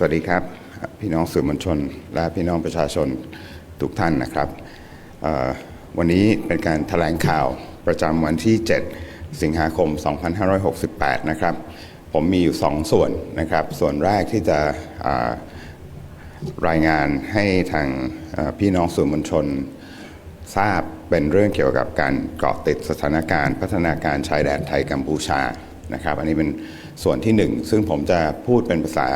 สวัสดีครับ พี่น้องสื่อมวลชน และพี่น้องประชาชนทุกท่านนะครับวันนี้เป็นการถแถลงข่าวประจำวันที่ 7 สิงหาคม 2568 นะครับ ผมมีอยู่ 2 ส่วนนะครับ ส่วนแรกที่จะรายงานให้ทางพี่น้องสื่อมวลชน ทราบเป็นเรื่องเกี่ยวกับการเกาะติดสถานการณ์ พัฒนาการชายแดนไทยกัมพูชานะครับ อันนี้เป็นส่วนที่หนึ่งซึ่งผมจะพูดเป็นภาษา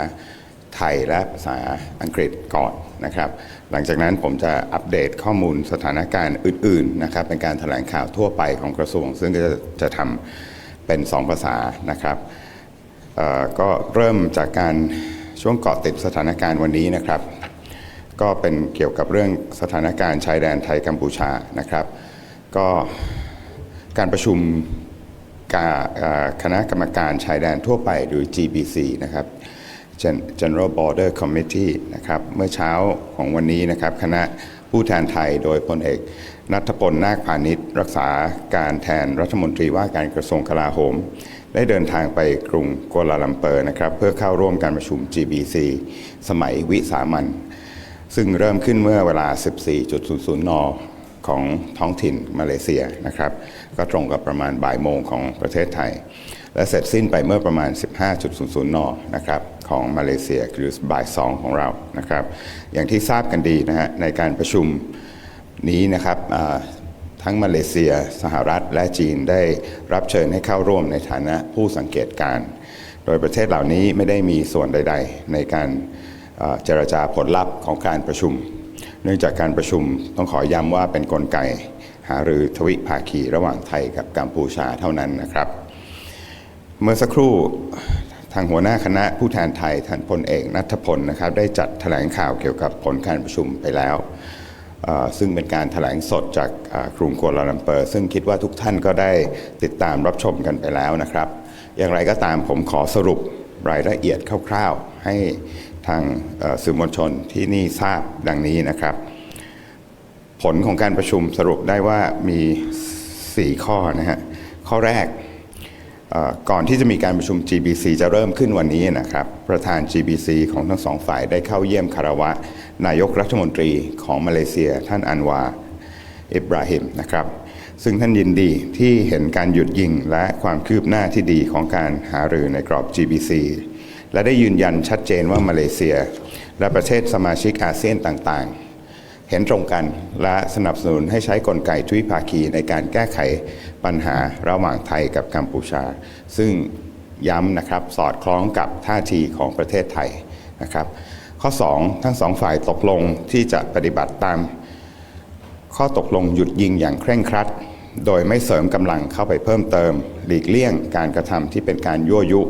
ไทยและภาษาอังกฤษก่อนนะครับ หลังจากนั้นผมจะอัปเดตข้อมูลสถานการณ์อื่นๆนะครับเป็นการแถลงข่าวทั่วไปของกระทรวง ซึ่งก็จะจะทำเป็นสองภาษานะครับก็เริ่มจากการช่วงเกาะติดสถานการณ์วันนี้นะครับ ก็เป็นเกี่ยวกับเรื่องสถานการณ์ชายแดนไทยกัมพูชานะครับ ก็การประชุมกาคณะกรรมการชายแดนทั่วไปหรือ GBC นะครับ General Border Committee นะครับเมื่อเช้าของวันนี้นะครับคณะผู้แทนไทยโดยพลเอกนัทพลนาคพาณิชย์รักษาการแทนรัฐมนตรีว่าการกระทรวงกลาโหม ได้เดินทางไปกรุงกัวลาลัมเปอร์นะครับเพื่อเข้าร่วมการประชุม GBC สมัยวิสามันซึ่งเริ่มขึ้นเมื่อเวลา 14.00 น ของท้องถิ่นมาเลเซียนะครับก็ตรงกับประมาณบ่ายโมงของประเทศไทย และเสร็จสิ้นไปเมื่อประมาณ 15.00 น นะครับ ของมาเลเซียคือบ่ายสองของเรานะครับ อย่างที่ทราบกันดีนะฮะในการประชุมนี้นะครับทั้งมาเลเซีย สหรัฐและจีนได้รับเชิญให้เข้าร่วมในฐานะผู้สังเกตการณ์โดยประเทศเหล่านี้ไม่ได้มีส่วนใด ๆ ในการเอ่อเจรจาผลลัพธ์ของการประชุม เนื่องจากการประชุมต้องขอย้ำว่าเป็นนกลไก หารือทวิภาคีระหว่างไทยกับกัมพูชาเท่านั้นนะครับ เมื่อสักครู่ ทางหัวหน้าคณะผู้แทนไทยท่านพลเอกนัทพลนะครับได้จัดแถลงข่าวเกี่ยวกับผลการประชุมไปแล้ว ซึ่งเป็นการแถลงสดจากกรุงกัวลาลัมเปอร์ ซึ่งคิดว่าทุกท่านก็ได้ติดตามรับชมกันไปแล้วนะครับ อย่างไรก็ตามผมขอสรุปรายละเอียดคร่าวๆ ให้ทางสื่อมวลชนที่นี่ทราบดังนี้นะครับ ผลของการประชุมสรุปได้ว่ามี 4 ข้อนะฮะข้อแรก ก่อนที่จะมีการประชุม GBC จะเริ่มขึ้นวันนี้นะครับ ประธาน GBC ของทั้งสองฝ่ายได้เข้าเยี่ยมคารวะ นายกรัฐมนตรีของมาเลเซีย ท่านอันวาอิบราฮิมนะครับ ซึ่งท่านยินดีที่เห็นการหยุดยิงและความคืบหน้าที่ดีของการหารือในกรอบ GBC และได้ยืนยันชัดเจนว่ามาเลเซีย และประเทศสมาชิกอาเซียนต่างๆ เห็นตรงกันและสนับสนุนให้ใช้กลไกทวิภาคีในการแก้ไขปัญหาระหว่างไทยกับกัมพูชา ซึ่งย้ำนะครับสอดคล้องกับท่าทีของประเทศไทยนะครับ ข้อ 2 ทั้งสองฝ่ายตกลงที่จะปฏิบัติตาม ข้อตกลงหยุดยิงอย่างเคร่งครัด โดยไม่เสริมกำลังเข้าไปเพิ่มเติม หลีกเลี่ยงการกระทำที่เป็นการยั่วยุ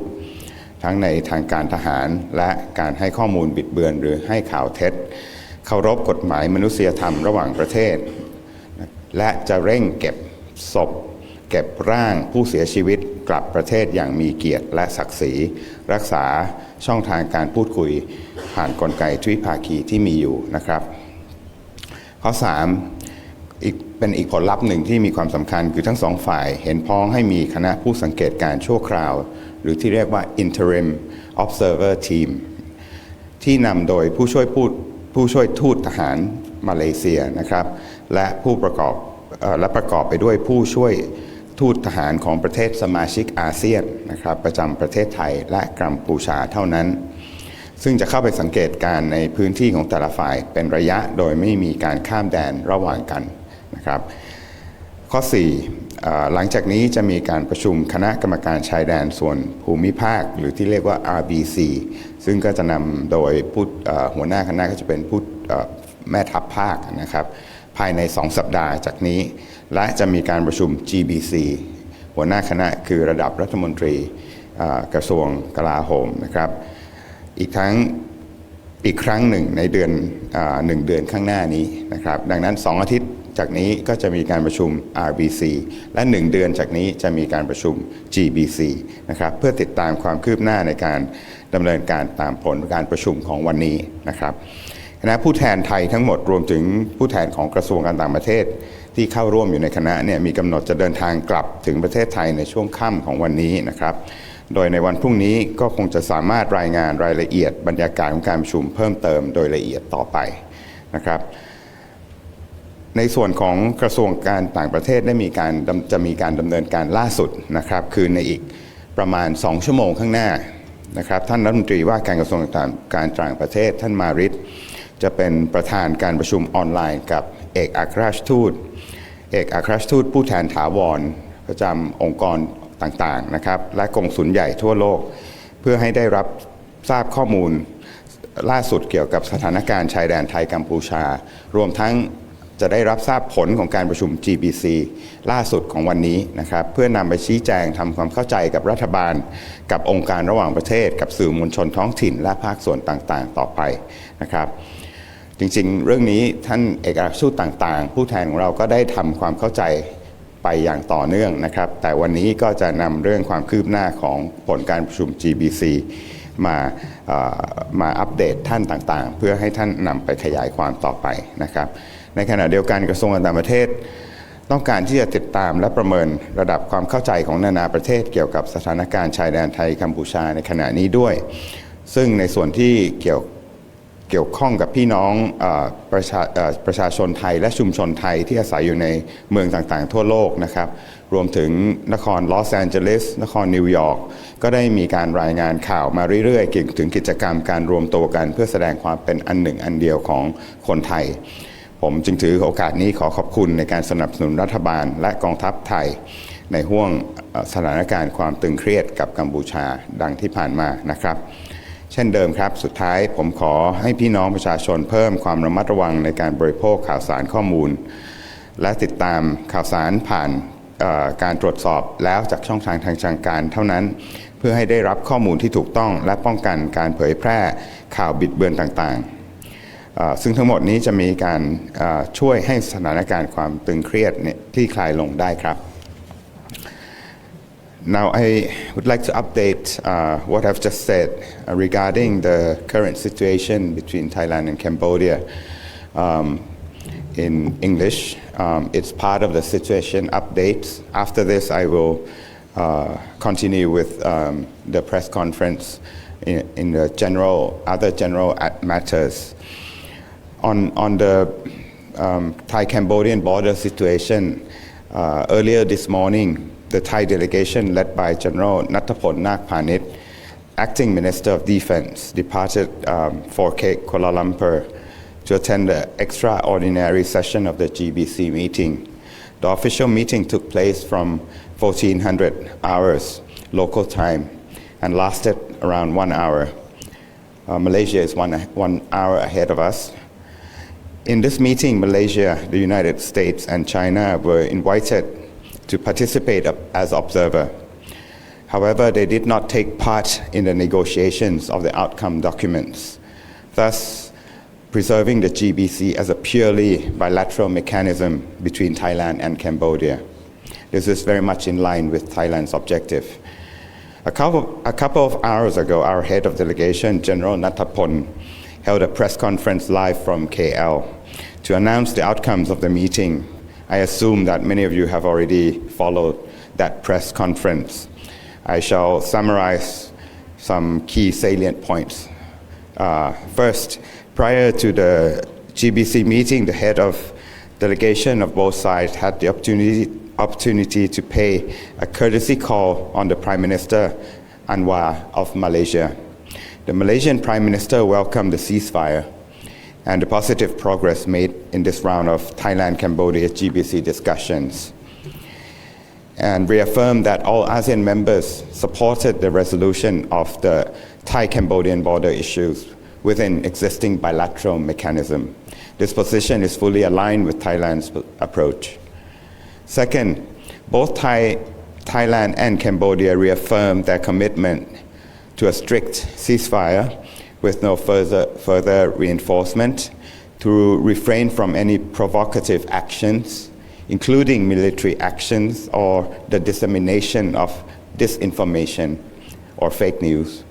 ทั้งในทางการทหารและการให้ข้อมูลบิดเบือนหรือให้ข่าวเท็จ เคารพกฎหมายมนุษยธรรมระหว่างประเทศ และจะเร่งเก็บศพ เก็บร่างผู้เสียชีวิตกลับประเทศอย่างมีเกียรติและศักดิ์ศรี รักษาช่องทางการพูดคุยผ่านกลไกทวิภาคีที่มีอยู่นะครับ ข้อ 3 อีกเป็นอีกผลลัพธ์หนึ่งที่มีความสำคัญคือทั้งสองฝ่าย เห็นพ้องให้มีคณะผู้สังเกตการ์ชั่วคราว หรือที่เรียกว่า interim observer team ที่นำโดยผู้ช่วยพูด ผู้ช่วยทูตทหารมาเลเซียนะครับ และผู้ประกอบและประกอบไปด้วยผู้ช่วยทูตทหารของประเทศสมาชิกอาเซียนนะครับ ประจำประเทศไทยและกัมพูชาเท่านั้น ซึ่งจะเข้าไปสังเกตการณ์ในพื้นที่ของแต่ละฝ่ายเป็นระยะโดยไม่มีการข้ามแดนระหว่างกันนะครับ ข้อ 4 หลังจากนี้จะมีการประชุมคณะกรรมการชายแดนส่วนภูมิภาค หรือที่เรียกว่า RBC ซึ่งก็จะนำโดยผู้เอ่อหัวหน้าคณะก็จะเป็นผู้เอ่อแม่ทัพภาคนะครับ ภายใน 2 สัปดาห์จากนี้ และจะมีการประชุม GBC หัวหน้าคณะคือระดับรัฐมนตรีกระทรวงกลาโหมนะครับ อีกทั้งอีกครั้งหนึ่งในเดือนอหนึ่งเดือนข้างหน้านี้นะครับ ดังนั้น 2 อาทิตย์ จากนี้ก็จะมีการประชุม RBC และ 1 เดือนจากนี้จะมีการประชุม GBC นะครับเพื่อติดตามความคืบหน้าในการดำเนินการตามผลการประชุมของวันนี้นะครับคณะผู้แทนไทยทั้งหมดรวมถึงผู้แทนของกระทรวงการต่างประเทศ ที่เข้าร่วมอยู่ในคณะเนี่ยมีกำหนดจะเดินทางกลับถึงประเทศไทยในช่วงค่ำของวันนี้นะครับโดยในวันพรุ่งนี้ก็คงจะสามารถรายงานรายละเอียดบรรยากาศของการประชุมเพิ่มเติมโดยละเอียดต่อไปนะครับ ในส่วนของกระทรวงการต่างประเทศได้มีการจะมีการดำเนินการล่าสุดนะครับคือในอีกประมาณ 2 ชั่วโมงข้างหน้านะครับท่านรัฐมนตรีว่าการกระทรวงการต่างประเทศ ท่านมาริศจะเป็นประธานการประชุมออนไลน์กับเอกอัครราชทูต เอกอัครราชทูตผู้แทนถาวร ประจำองค์กรต่างๆนะครับและกงสุลใหญ่ทั่วโลก เพื่อให้ได้รับทราบข้อมูลล่าสุดเกี่ยวกับสถานการณ์ชายแดนไทยกัมพูชา รวมทั้ง จะได้รับทราบผลของการประชุม GBC ล่าสุดของวันนี้นะครับเพื่อนำไปชี้แจงทำความเข้าใจกับรัฐบาล กับองค์การระหว่างประเทศ กับสื่อมวลชนท้องถิ่น และภาคส่วนต่างๆ ต่อไปนะครับจริงๆ เรื่องนี้ท่านเอกอัครชทูตต่างๆ ผู้แทนของเราก็ได้ทำความเข้าใจไปอย่างต่อเนื่องนะครับ แต่วันนี้ก็จะนำเรื่องความคืบหน้าของผลการประชุม GBC มามาอัปเดตท่านต่างๆ เพื่อให้ท่านนำไปขยายความต่อไปนะครับ ในขณะเดียวกันกระทรวงการต่างประเทศ ต้องการที่จะติดตามและประเมินระดับความเข้าใจของนานาประเทศ เกี่ยวกับสถานการณ์ชายแดนไทยกัมพูชาในขณะนี้ด้วย ซึ่งในส่วนที่เกี่ยวเกี่ยวข้องกับพี่น้องอประชาเอ่อประชาชนไทยและชุมชนไทยที่อาศัยอยู่ในเมืองต่างๆ ทั่วโลกนะครับ รวมถึงนครลอสแอนเจลิส นครนิวยอร์ก ก็ได้มีการรายงานข่าวมาเรื่อยๆเกี่ยวถึงกิจกรรมการรวมตัวกัน เพื่อแสดงความเป็นอันหนึ่งอันเดียวของคนไทย ผมจึงถือโอกาสนี้ขอขอบคุณในการสนับสนุนรัฐบาลและกองทัพไทย ในห่วงสถานการณ์ความตึงเครียดกับกัมพูชาดังที่ผ่านมานะครับ เช่นเดิมครับ สุดท้ายผมขอให้พี่น้องประชาชนเพิ่มความระมัดระวังในการบริโภคข่าวสารข้อมูล และติดตามข่าวสารผ่านการตรวจสอบแล้วจากช่องทางทางทางการเท่านั้น เพื่อให้ได้รับข้อมูลที่ถูกต้องและป้องกันการเผยแพร่ข่าวบิดเบือนต่างๆ ซึ่งทั้งหมดนี้จะมีการเอ่อช่วยให้สถานการณ์ความตึงเครียดเนี่ยคลี่คลายลงได้ครับ Now, I would like to update uh, what I've just said uh, regarding the current situation between Thailand and Cambodia. Um, in English, um, it's part of the situation updates. After this, I will uh, continue with um, the press conference in, in the general, other general at- matters. On, on the um, Thai Cambodian border situation, uh, earlier this morning, the Thai delegation led by General Nattapon Nak Panit, acting Minister of Defense, departed um, for Kuala Lumpur to attend the extraordinary session of the GBC meeting. The official meeting took place from 1400 hours local time and lasted around one hour. Uh, Malaysia is one, one hour ahead of us. In this meeting, Malaysia, the United States, and China were invited to participate as observer. However, they did not take part in the negotiations of the outcome documents, thus preserving the GBC as a purely bilateral mechanism between Thailand and Cambodia. This is very much in line with Thailand's objective. A couple, a couple of hours ago, our head of delegation, General Natapon, held a press conference live from KL to announce the outcomes of the meeting. I assume that many of you have already followed that press conference. I shall summarize some key salient points. Uh, first, prior to the GBC meeting, the head of delegation of both sides had the opportunity, opportunity to pay a courtesy call on the Prime Minister Anwar of Malaysia. The Malaysian Prime Minister welcomed the ceasefire and the positive progress made in this round of Thailand Cambodia GBC discussions and reaffirmed that all ASEAN members supported the resolution of the Thai Cambodian border issues within existing bilateral mechanism. This position is fully aligned with Thailand's approach. Second, both Thai, Thailand and Cambodia reaffirmed their commitment to a strict ceasefire with no further, further reinforcement, to refrain from any provocative actions, including military actions or the dissemination of disinformation or fake news,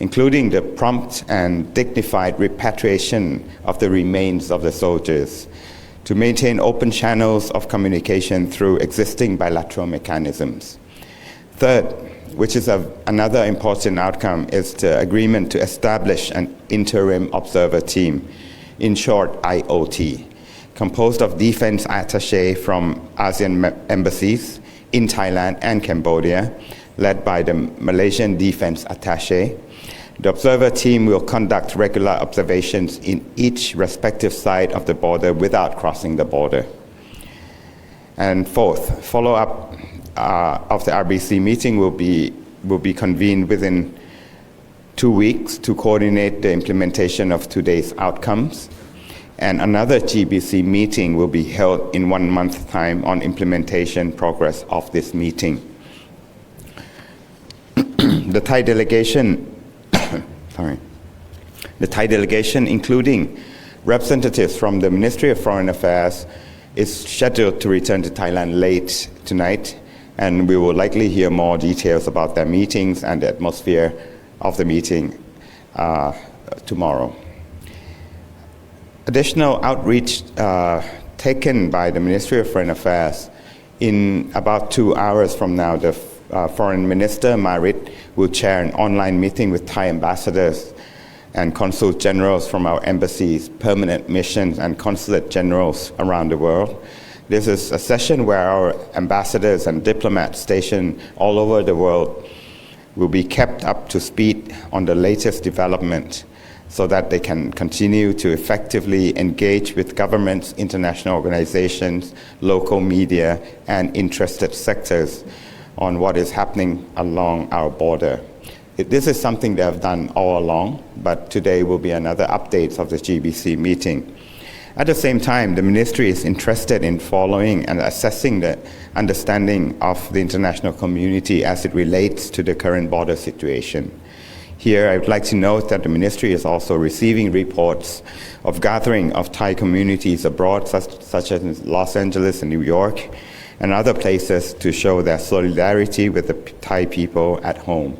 including the prompt and dignified repatriation of the remains of the soldiers, to maintain open channels of communication through existing bilateral mechanisms. Third, which is a, another important outcome, is the agreement to establish an interim observer team, in short, IOT, composed of defense attaché from ASEAN embassies in Thailand and Cambodia, led by the Malaysian defense attaché. The observer team will conduct regular observations in each respective side of the border without crossing the border. And fourth, follow up uh, of the RBC meeting will be, will be convened within two weeks to coordinate the implementation of today's outcomes. And another GBC meeting will be held in one month's time on implementation progress of this meeting. the Thai delegation, sorry, the Thai delegation, including representatives from the Ministry of Foreign Affairs, is scheduled to return to Thailand late tonight, and we will likely hear more details about their meetings and the atmosphere of the meeting uh, tomorrow. Additional outreach uh, taken by the Ministry of Foreign Affairs in about two hours from now, the uh, Foreign Minister Marit will chair an online meeting with Thai ambassadors and consul generals from our embassies, permanent missions, and consulate generals around the world. This is a session where our ambassadors and diplomats stationed all over the world will be kept up to speed on the latest development so that they can continue to effectively engage with governments, international organizations, local media, and interested sectors on what is happening along our border. This is something they have done all along, but today will be another update of the GBC meeting. At the same time, the ministry is interested in following and assessing the understanding of the international community as it relates to the current border situation. Here, I would like to note that the ministry is also receiving reports of gathering of Thai communities abroad, such, such as Los Angeles and New York, and other places to show their solidarity with the Thai people at home.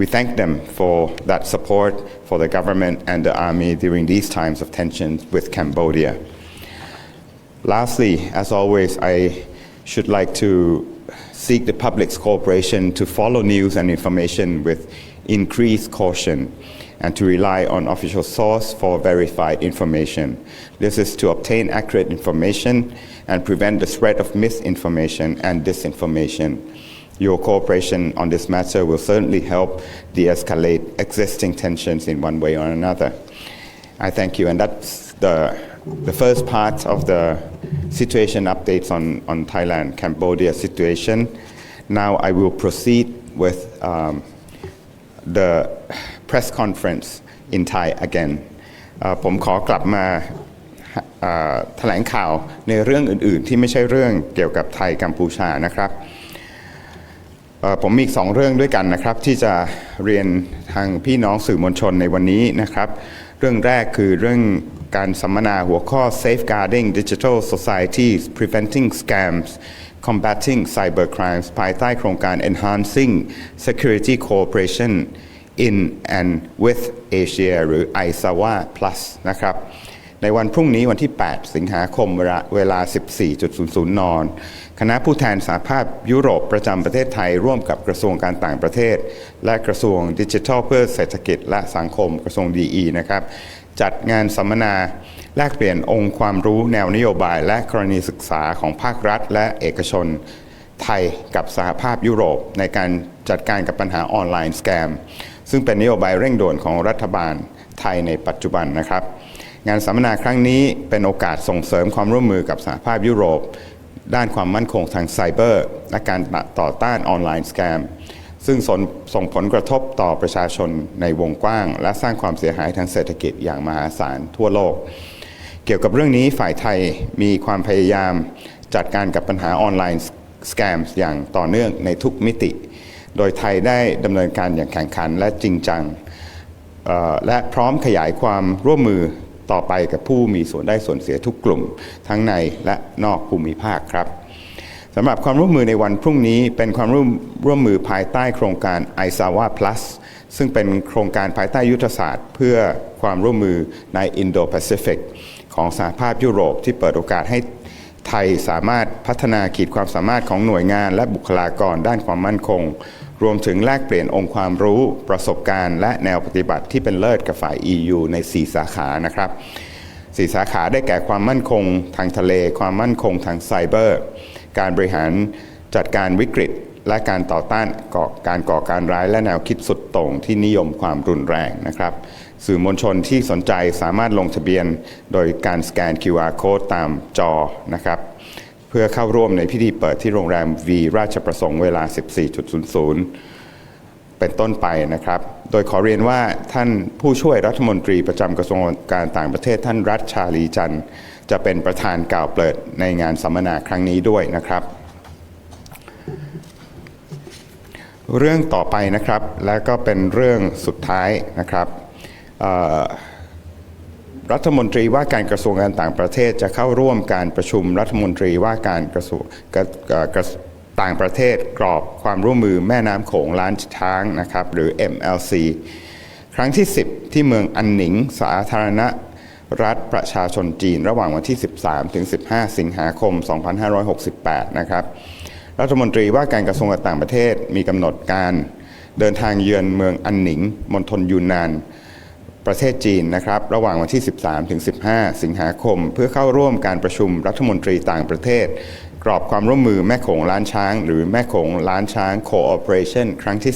We thank them for that support for the government and the army during these times of tensions with Cambodia. Lastly, as always, I should like to seek the public's cooperation to follow news and information with increased caution and to rely on official source for verified information. This is to obtain accurate information and prevent the spread of misinformation and disinformation. Your cooperation on this matter will certainly help de-escalate existing tensions in one way or another. I thank you, and that's the, the first part of the situation updates on, on Thailand Cambodia situation. Now I will proceed with um, the press conference in Thai again เอ่อผมขอกลับมาเอ่อแถลงข่าวในเรื่องอื่น ๆ ที่ไม่ใช่เรื่องเกี่ยวกับไทยกัมพูชานะครับ เอ่อ ผมมีอีกสองเรื่องด้วยกันนะครับ ที่จะเรียนทางพี่น้องสื่อมวลชนในวันนี้นะครับ เรื่องแรกคือเรื่องการสัมมนาหัวข้อ safeguarding digital societies preventing scams combating cybercrimes ภายใต้โครงการ enhancing security cooperation in and with Asia หรือ ISAWA Plus นะครับ ในวันพรุ่งนี้วันที่ 8 สิงหาคมเวลาเวลา 14.00 น คณะผู้แทนสหภาพยุโรปประจำประเทศไทยร่วมกับกระทรวงการต่างประเทศ และกระทรวงดิจิทัลเพื่อเศรษฐกิจและสังคมกระทรวงดีนะครับ จัดงานสัมมนาแลกเปลี่ยนองค์ความรู้แนวนโยบาย และกรณีศึกษาของภาครัฐ และเอกชนไทยกับสหภาพยุโรปในการจัดการกับปัญหาออนไลน์สแกม ซึ่งเป็นนโยบายเร่งด่วนของรัฐบาลไทยในปัจจุบันนะครับ งานสัมมนาครั้งนี้เป็นโอกาสส่งเสริมความร่วมมือกับสหภาพยุโรป ด้านความมั่นคงทางไซเบอร์ และการต่อต้านออนไลน์สแกมซึ่งส่งส่งผลกระทบต่อประชาชนในวงกว้าง และสร้างความเสียหายทางเศรษฐกิจอย่างมหาศาลทั่วโลก เกี่ยวกับเรื่องนี้ฝ่ายไทยมีความพยายามจัดการกับปัญหาออนไลน์สแกมอย่างต่อเนื่องในทุกมิติ โดยไทยได้ดำเนินการอย่างแข่งขันและจริงจังและพร้อมขยายความร่วมมือ ต่อไปกับผู้มีส่วนได้ส่วนเสียทุกกลุ่ม ทั้งในและนอกภูมิภาคครับสำหรับความร่วมมือในวันพรุ่งนี้เป็นความร่วมร่วมมือภายใต้โครงการ i s a w a Plus ซึ่งเป็นโครงการภายใต้ยุทธศาสตร์ เพื่อความร่วมมือใน Indo-Pacific ของสหภาพยุโรปที่เปิดโอกาสให้ไทยสามารถพัฒนาขีดความสามารถของหน่วยงานและบุคลากรด้านความมั่นคง รวมถึงแลกเปลี่ยนองค์ความรู้ประสบการณ์ และแนวปฏิบัติที่เป็นเลิศกับฝ่าย EU ใน 4 สาขานะครับสี่สาขาได้แก่ความมั่นคงทางทะเล ความมั่นคงทางไซเบอร์ การบริหารจัดการวิกฤต และการต่อต้านก่อการก่อการร้ายและแนวคิดสุดโต่งที่นิยมความรุนแรงนะครับ สื่อมวลชนที่สนใจสามารถลงทะเบียนโดยการสแกน QR code ตามจอนะครับ เพื่อเข้าร่วมในพิธีเปิดที่โรงแรม V ราชประสงค์เวลา 14.00 เป็นต้นไปนะครับ โดยขอเรียนว่าท่านผู้ช่วยรัฐมนตรีประจำกระทรวงการต่างประเทศท่านรัฐชาลีจันทร์จะเป็นประธานกล่าวเปิดในงานสัมมนาครั้งนี้ด้วยนะครับ เรื่องต่อไปนะครับ และก็เป็นเรื่องสุดท้ายนะครับ รัฐมนตรีว่าการกระทรวงการต่างประเทศจะเข้าร่วมการประชุมรัฐมนตรีว่าการกระทรวงกระเอ่อกรต่างประเทศกรอบความร่วมมือแม่น้ำโขงล้านช้างนะครับหรือ MLC ครั้งที่ 10 ที่เมืองอันหนิง สาธารณรัฐประชาชนจีน ระหว่างวันที่ 13 ถึง 15 สิงหาคม 2568 นะครับ รัฐมนตรีว่าการกระทรวงการต่างประเทศมีกำหนดการเดินทางเยือนเมืองอันหนิงมณฑลยูนนาน ประเทศจีนนะครับระหว่างวันที่ 13 ถึง 15 สิงหาคม เพื่อเข้าร่วมการประชุมรัฐมนตรีต่างประเทศ กรอบความร่วมมือแม่โขงล้านช้าง หรือแม่โขงล้านช้าง Cooperation ครั้งที่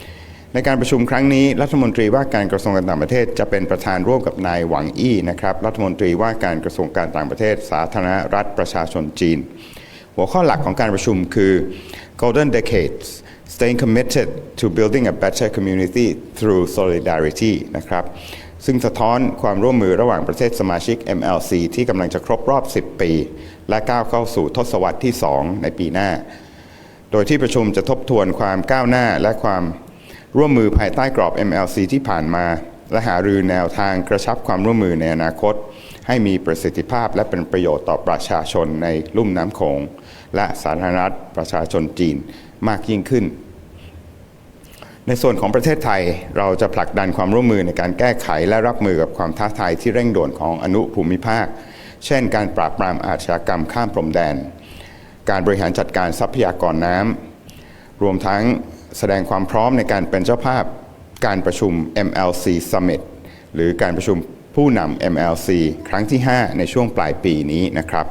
10ในการประชุมครั้งนี้รัฐมนตรีว่าการกระทรวงการต่างประเทศจะเป็นประธานร่วมกับนายหวังอี้นะครับรัฐมนตรีว่าการกระทรวงการต่างประเทศ สาธารณรัฐประชาชนจีน หัวข้อหลักของการประชุมคือ Golden Decades Staying Committed to Building a Better Community Through Solidarity นะครับซึ่งสะท้อนความร่วมมือระหว่างประเทศสมาชิก MLC ที่กำลังจะครบรอบ 10 ปี และก้าวเข้าสู่ทศวรรษที่ 2 ในปีหน้า โดยที่ประชุมจะทบทวนความก้าวหน้าและความร่วมมือภายใต้กรอบ MLC ที่ผ่านมา และหารือแนวทางกระชับความร่วมมือในอนาคต ให้มีประสิทธิภาพและเป็นประโยชน์ต่อประชาชนในลุ่มน้ำโขงและสาธารณรัฐประชาชนจีน มากยิ่งขึ้น ในส่วนของประเทศไทยเราจะผลักดันความร่วมมือในการแก้ไขและรับมือกับความท้าทายที่เร่งด่วนของอนุภูมิภาค เช่น การปราบปรามอาชญากรรมข้ามพรมแดน การบริหารจัดการทรัพยากรน้ำรวมทั้งแสดงความพร้อมในการเป็นเจ้าภาพการประชุม MLC Summit หรือการประชุมผู้นำ MLC ครั้งที่ 5 ในช่วงปลายปีนี้นะครับ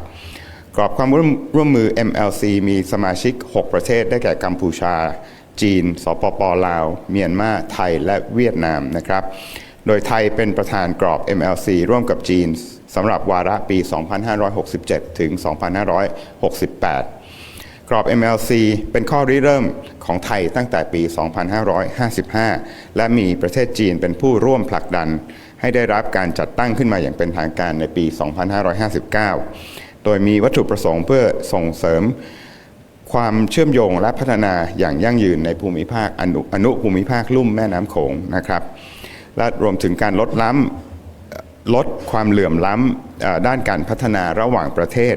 กรอบความร่วมมือ MLC มีสมาชิก 6 ประเทศได้แก่กัมพูชา จีน สปปลาว เมียนมา ไทย และเวียดนามนะครับ โดยไทยเป็นประธานกรอบ MLC ร่วมกับจีนสำหรับวาระปี 2567 ถึง 2568 กรอบ MLC เป็นข้อริเริ่มของไทยตั้งแต่ปี 2555 และมีประเทศจีนเป็นผู้ร่วมผลักดัน ให้ได้รับการจัดตั้งขึ้นมาอย่างเป็นทางการในปี 2559 โดยมีวัตถุประสงค์เพื่อส่งเสริมความเชื่อมโยงและพัฒนาอย่างยั่งยืนในภูมิภาคอนุอนุภูมิภาคลุ่มแม่น้ำโขงนะครับและรวมถึงการลดล้ำลดความเหลื่อมล้ำด้านการพัฒนาระหว่างประเทศ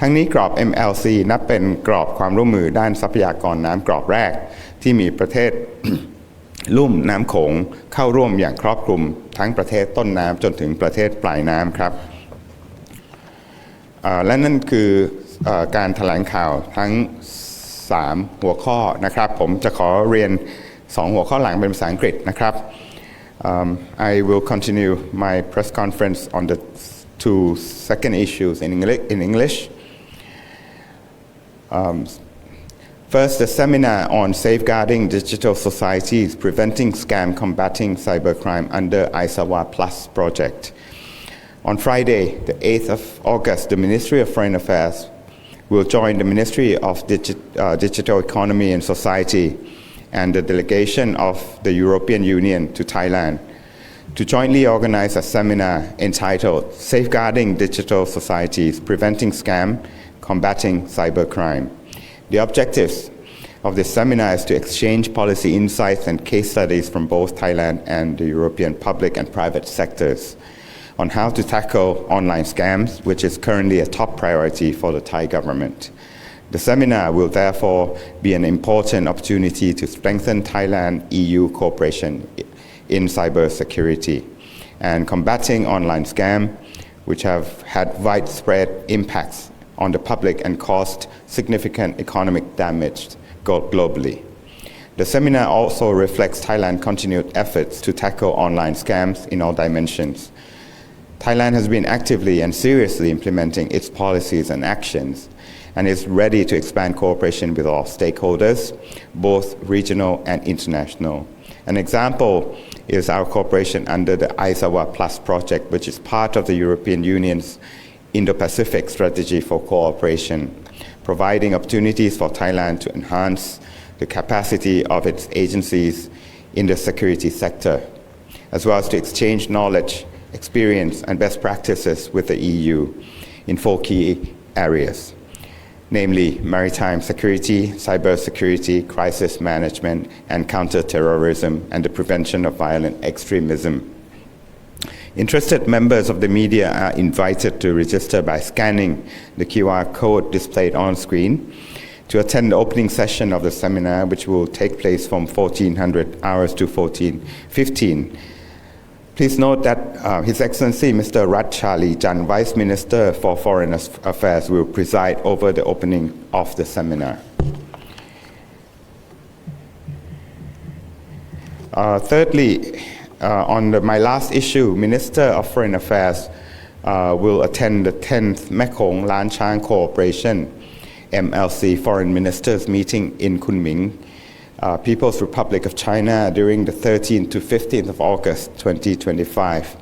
ทั้งนี้กรอบ MLC นับเป็นกรอบความร่วมมือด้านทรัพยากรน้ำกรอบแรก ที่มีประเทศลุ่มน้ำโขงเข้าร่วมอย่างครอบคลุมทั้งประเทศต้นน้ำจนถึงประเทศปลายน้ำครับ และนั่นคืออการถแถลงข่าวทั้ง 3 หัวข้อนะครับ ผมจะขอเรียน 2 หัวข้อหลังเป็นภาษาอังกฤษนะครับ Um, I will continue my press conference on the two second issues in English. In English. Um, First, the seminar on safeguarding digital societies, preventing scam, combating cybercrime under ISAWA Plus project. On Friday, the 8th of August, the Ministry of Foreign Affairs will join the Ministry of Digi- uh, Digital Economy and Society and the delegation of the European Union to Thailand to jointly organize a seminar entitled Safeguarding Digital Societies, Preventing Scam, Combating Cybercrime. The objectives of this seminar is to exchange policy insights and case studies from both Thailand and the European public and private sectors on how to tackle online scams, which is currently a top priority for the Thai government. The seminar will therefore be an important opportunity to strengthen Thailand EU cooperation in cybersecurity and combating online scam, which have had widespread impacts on the public and caused significant economic damage globally. The seminar also reflects Thailand's continued efforts to tackle online scams in all dimensions. Thailand has been actively and seriously implementing its policies and actions and is ready to expand cooperation with all stakeholders, both regional and international. An example is our cooperation under the ISAWA Plus project, which is part of the European Union's Indo-Pacific strategy for cooperation, providing opportunities for Thailand to enhance the capacity of its agencies in the security sector, as well as to exchange knowledge, experience, and best practices with the EU in four key areas namely maritime security, cybersecurity, crisis management, and counterterrorism, and the prevention of violent extremism. Interested members of the media are invited to register by scanning the QR code displayed on screen to attend the opening session of the seminar, which will take place from 1400 hours to 1415. Please note that uh, His Excellency Mr. Rat Chali Jan, Vice Minister for Foreign Affairs, will preside over the opening of the seminar. Uh, thirdly, uh, on the, my last issue, Minister of Foreign Affairs uh, will attend the 10th Mekong Lan Chang Cooperation MLC Foreign Ministers meeting in Kunming, uh, People's Republic of China during the 13th to 15th of August 2025.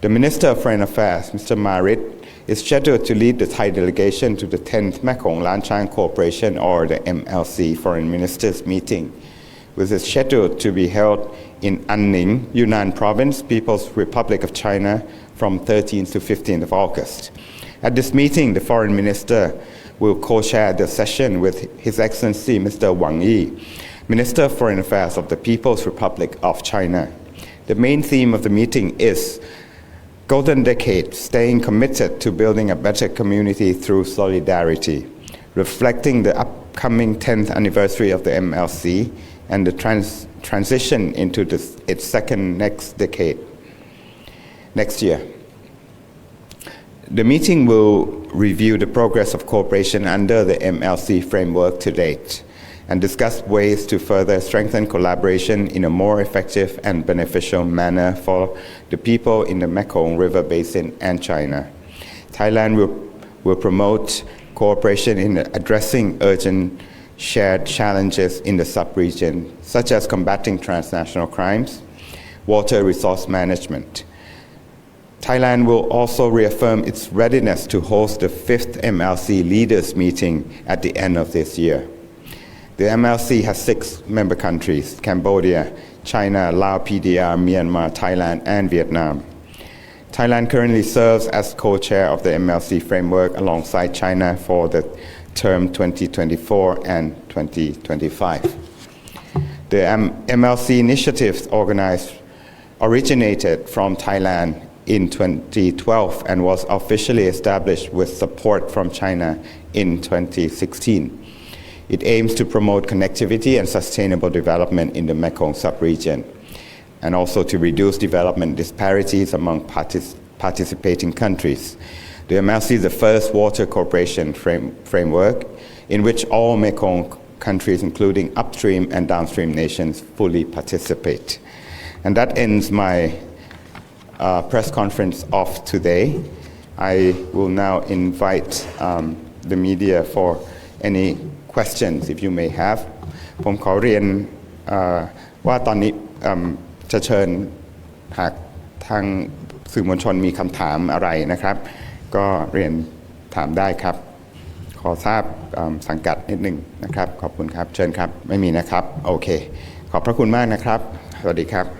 The Minister of Foreign Affairs, Mr. Marit, is scheduled to lead the Thai delegation to the 10th Mekong Lan Chang Cooperation or the MLC Foreign Ministers meeting, which is scheduled to be held in Anning, Yunnan Province, People's Republic of China from 13th to 15th of August. At this meeting, the Foreign Minister will co-chair the session with His Excellency Mr. Wang Yi, Minister of Foreign Affairs of the People's Republic of China. The main theme of the meeting is Golden Decade, staying committed to building a better community through solidarity, reflecting the upcoming 10th anniversary of the MLC and the trans- transition into this, its second next decade, next year. The meeting will review the progress of cooperation under the MLC framework to date and discuss ways to further strengthen collaboration in a more effective and beneficial manner for the people in the Mekong River Basin and China. Thailand will, will promote cooperation in addressing urgent shared challenges in the sub-region, such as combating transnational crimes, water resource management, Thailand will also reaffirm its readiness to host the fifth MLC leaders meeting at the end of this year. The MLC has six member countries Cambodia, China, Laos, PDR, Myanmar, Thailand, and Vietnam. Thailand currently serves as co chair of the MLC framework alongside China for the term 2024 and 2025. The MLC initiatives organized originated from Thailand in 2012 and was officially established with support from China in 2016. It aims to promote connectivity and sustainable development in the Mekong subregion and also to reduce development disparities among partic- participating countries. The MLC is the first water cooperation frame- framework in which all Mekong countries, including upstream and downstream nations, fully participate. And that ends my uh, press conference of today. I will now invite um, the media for any questions if you may have ผมขอเรียนว่าตอนนี้จะเชิญหากทางสื่อมวลชนมีคำถามอะไรนะครับ ก็เรียนถามได้ครับ ขอทราบสังกัดนิดหนึ่งนะครับ ขอบคุณครับ เชิญครับ ไม่มีนะครับ โอเค ขอบพระคุณมากนะครับ สวัสดีครับ